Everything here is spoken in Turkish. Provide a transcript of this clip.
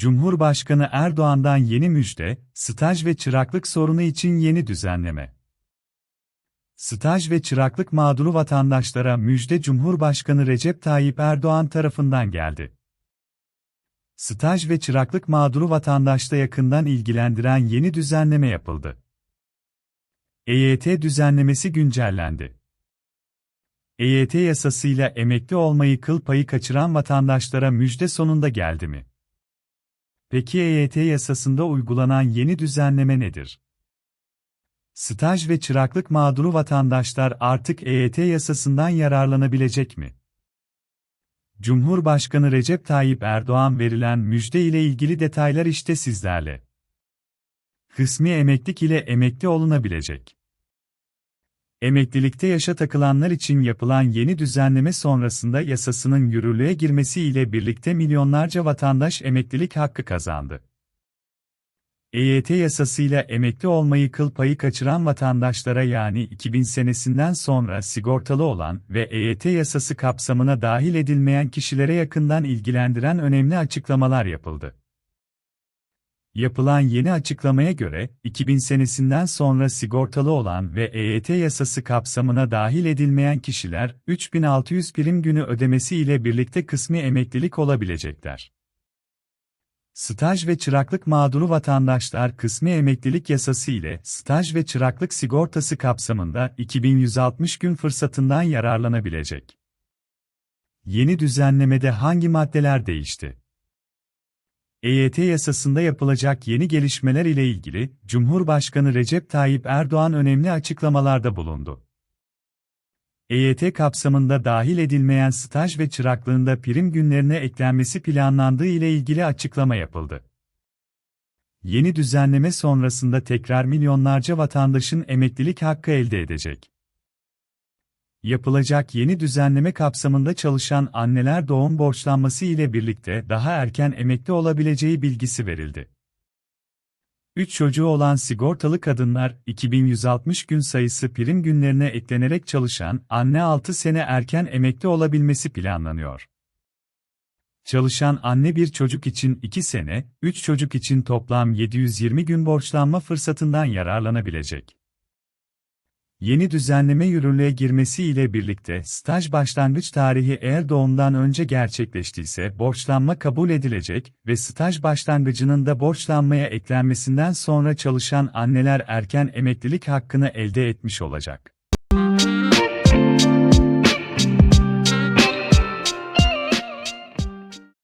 Cumhurbaşkanı Erdoğan'dan yeni müjde, staj ve çıraklık sorunu için yeni düzenleme. Staj ve çıraklık mağduru vatandaşlara müjde Cumhurbaşkanı Recep Tayyip Erdoğan tarafından geldi. Staj ve çıraklık mağduru vatandaşta yakından ilgilendiren yeni düzenleme yapıldı. EYT düzenlemesi güncellendi. EYT yasasıyla emekli olmayı kıl payı kaçıran vatandaşlara müjde sonunda geldi mi? Peki EYT yasasında uygulanan yeni düzenleme nedir? Staj ve çıraklık mağduru vatandaşlar artık EYT yasasından yararlanabilecek mi? Cumhurbaşkanı Recep Tayyip Erdoğan verilen müjde ile ilgili detaylar işte sizlerle. Kısmi emeklilik ile emekli olunabilecek. Emeklilikte yaşa takılanlar için yapılan yeni düzenleme sonrasında yasasının yürürlüğe girmesi ile birlikte milyonlarca vatandaş emeklilik hakkı kazandı. EYT yasasıyla emekli olmayı kıl payı kaçıran vatandaşlara yani 2000 senesinden sonra sigortalı olan ve EYT yasası kapsamına dahil edilmeyen kişilere yakından ilgilendiren önemli açıklamalar yapıldı. Yapılan yeni açıklamaya göre, 2000 senesinden sonra sigortalı olan ve EYT yasası kapsamına dahil edilmeyen kişiler, 3600 prim günü ödemesi ile birlikte kısmi emeklilik olabilecekler. Staj ve çıraklık mağduru vatandaşlar kısmi emeklilik yasası ile staj ve çıraklık sigortası kapsamında 2160 gün fırsatından yararlanabilecek. Yeni düzenlemede hangi maddeler değişti? EYT yasasında yapılacak yeni gelişmeler ile ilgili Cumhurbaşkanı Recep Tayyip Erdoğan önemli açıklamalarda bulundu. EYT kapsamında dahil edilmeyen staj ve çıraklığında prim günlerine eklenmesi planlandığı ile ilgili açıklama yapıldı. Yeni düzenleme sonrasında tekrar milyonlarca vatandaşın emeklilik hakkı elde edecek. Yapılacak yeni düzenleme kapsamında çalışan anneler doğum borçlanması ile birlikte daha erken emekli olabileceği bilgisi verildi. 3 çocuğu olan sigortalı kadınlar 2160 gün sayısı prim günlerine eklenerek çalışan anne 6 sene erken emekli olabilmesi planlanıyor. Çalışan anne bir çocuk için 2 sene, 3 çocuk için toplam 720 gün borçlanma fırsatından yararlanabilecek. Yeni düzenleme yürürlüğe girmesi ile birlikte staj başlangıç tarihi eğer doğumdan önce gerçekleştiyse borçlanma kabul edilecek ve staj başlangıcının da borçlanmaya eklenmesinden sonra çalışan anneler erken emeklilik hakkını elde etmiş olacak.